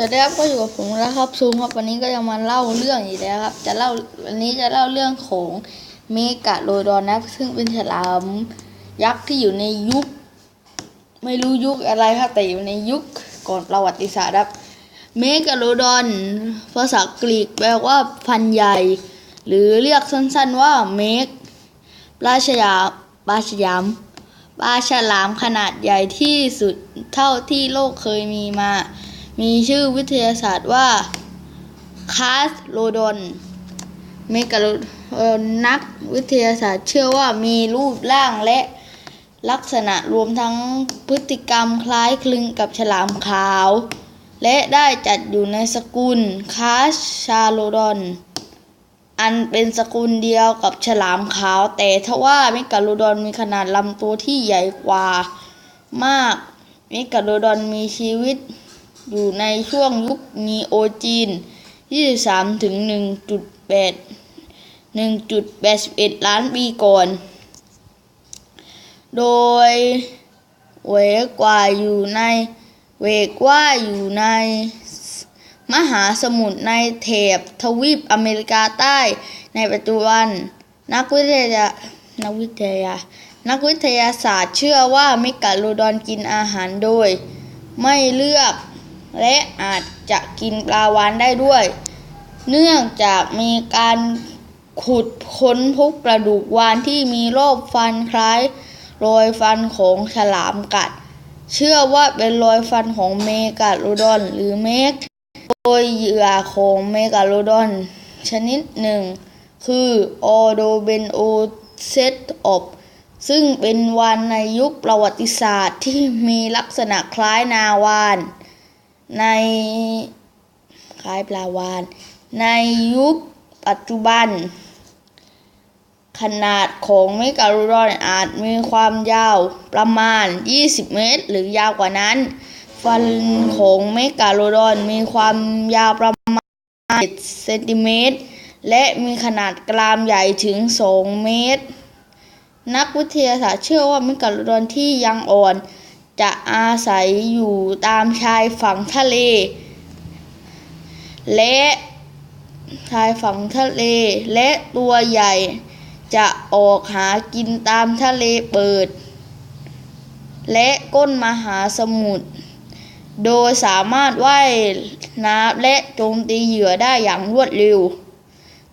สวัสดีครับก็อยู่กับผมนะครับซูมครับวันนี้ก็จะมาเล่าเรื่องอีกแล้วครับ จะเล่าวันนี้จะเล่าเรื่องของเมกะโลดอนนะซึ่งเป็นฉลามยักษ์ที่อยู่ในยุค ไม่รู้ยุคอะไรครับแต่อยู่ในยุคก่อนประวัติศาสตร์ครับ เมกะโลดอนภาษากรีกแปลว่าพันใหญ่ หรือเรียกสั้นๆว่าเมกปลาฉลามปลาฉลามปลาฉลามขนาดใหญ่ที่สุดเท่าที่โลกเคยมีมา มีชื่อวิทยาศาสตร์ว่าคาสโลดอนเมกาโลเอ่อนักวิทยาศาสตร์เชื่อว่ามีรูปร่างและลักษณะรวมทั้งพฤติกรรมคล้ายคลึงกับฉลามขาว และได้จัดอยู่ในสกุลคาสชาโลดอน อันเป็นสกุลเดียวกับฉลามขาว แต่ทว่าเมกาโลดอนมีขนาดลำตัวที่ใหญ่กว่ามากเมกาโลดอนมีชีวิต อยู่ในช่วงยุคนีโอจีน 23 ถึง 1.8 1.81 ล้านปีก่อน โดยเวกว่าอยู่ในเวกว่าอยู่ในมหาสมุทรในแถบทวีปอเมริกาใต้ในปัจจุบัน นักวิทยานักวิทยา นักวิทยาศาสตร์เชื่อว่าเมกาโลดอนกินอาหารโดย ไม่เลือก และอาจจะกินปลาวานได้ด้วย เนื่องจากมีการขุดค้นพบกระดูกวานที่มีรอบฟันคล้ายรอยฟันของฉลามกัด เชื่อว่าเป็นรอยฟันของเมกาโลดอนหรือเมกโดยเหยื่อของเมกาโลดอน ชนิดหนึ่ง คือออโดเบนโอเซตอบซึ่งเป็นวานในยุคประวัติศาสตร์ที่มีลักษณะคล้ายนาวาน ในคล้ายปลาวาน ในยุคปัจจุบัน ขนาดของเมกาโลดอนอาจมีความยาวประมาณ 20 เมตร หรือยาวกว่านั้น ฟันของเมกาโลดอนมีความยาวประมาณ7เซนติเมตร และมีขนาดกรามใหญ่ถึง 2 เมตร นักวิทยาศาสตร์เชื่อว่าเมกาโลดอนที่ยังอ่อน จะอาศัยอยู่ตามชายฝั่งทะเล และชายฝั่งทะเล และตัวใหญ่จะออกหากินตามทะเลเปิด และก้นมหาสมุทรโดยสามารถว่ายน้ำและโจมตีเหยื่อได้อย่างรวดเร็ว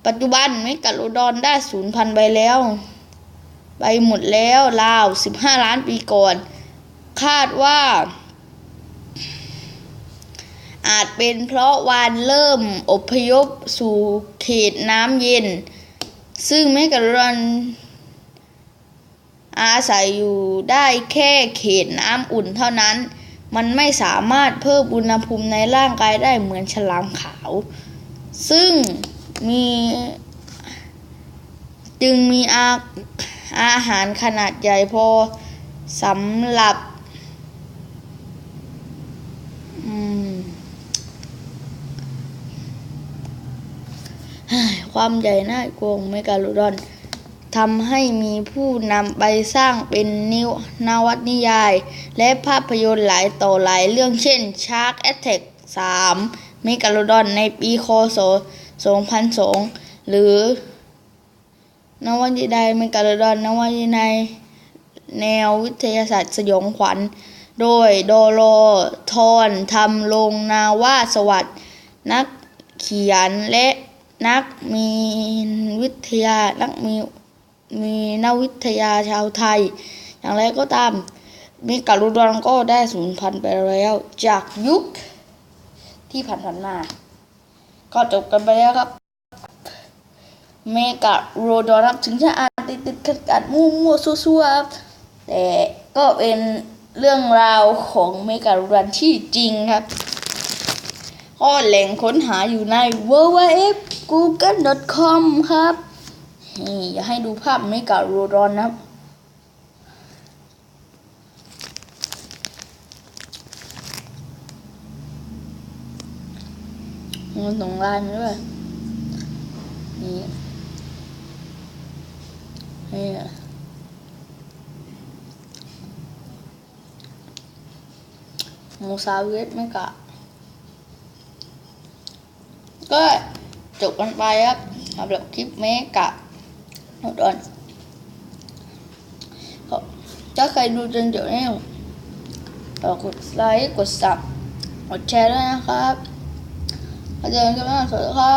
ปัจจุบันเมกาโลดอนได้สูญพันธุ์ไปแล้ว ไปหมดแล้วราว 15 ล้านปีก่อน คาดว่า อาจเป็นเพราะวานเริ่มอพยพสู่เขตน้ำเย็น ซึ่งเมกาโลอนอาศัยอยู่ได้แค่เขตน้ำอุ่นเท่านั้น มันไม่สามารถเพิ่มอุณหภูมิในร่างกายได้เหมือนฉลามขาว ซึ่งมีจึงมีอาอาหารขนาดใหญ่พอสำหรับอืม ความใหญ่น่ากลัวของเมกาโลดอนทำให้มีผู้นำไปสร้างเป็นนิวนวัตนิยาย และภาพยนตร์หลายต่อหลายเรื่องเช่น Shark Attack 3 เมกาโลดอนในปีคศ 2002 หรือนวนิยายเมกาโลดอนนวนิยายแนววิทยาศาสตร์สยองขวัญ โดยโดโลทอนทำลงนาวาสวัสดนักเขียนและ นักมีวิทยานักมีมีนักวิทยาชาวไทย อย่างไรก็ตามเมกาโลดอนก็ได้สูญพันธุ์ไปแล้ว จากยุคที่ผ่านๆมา ก็จบกันไปแล้วครับ เมกาโรดอนครับถึงจะอ่านติดติดขัดขัดมั่วมั่วซัวๆครับแต่ก็เป็นเรื่องราวของเมกาโรดอนที่จริงครับก็แหล่งค้นหาอยู่ใน w w w google com ครับนี่อย่าให้ดูภาพเมกาโรดอนนะครับ มันส่งไลน์มาด้วยนี่นี่โมซาเวสไม่กะก็ จบกันไปครับสำหรับคลิปเมกะโนดอนก็ถ้าใครดูจนจบนี่ฝากกดไลค์กดซับกดแชร์ด้วยนะครับแล้วเจอกันคลิปหน้าสวัสดีครับ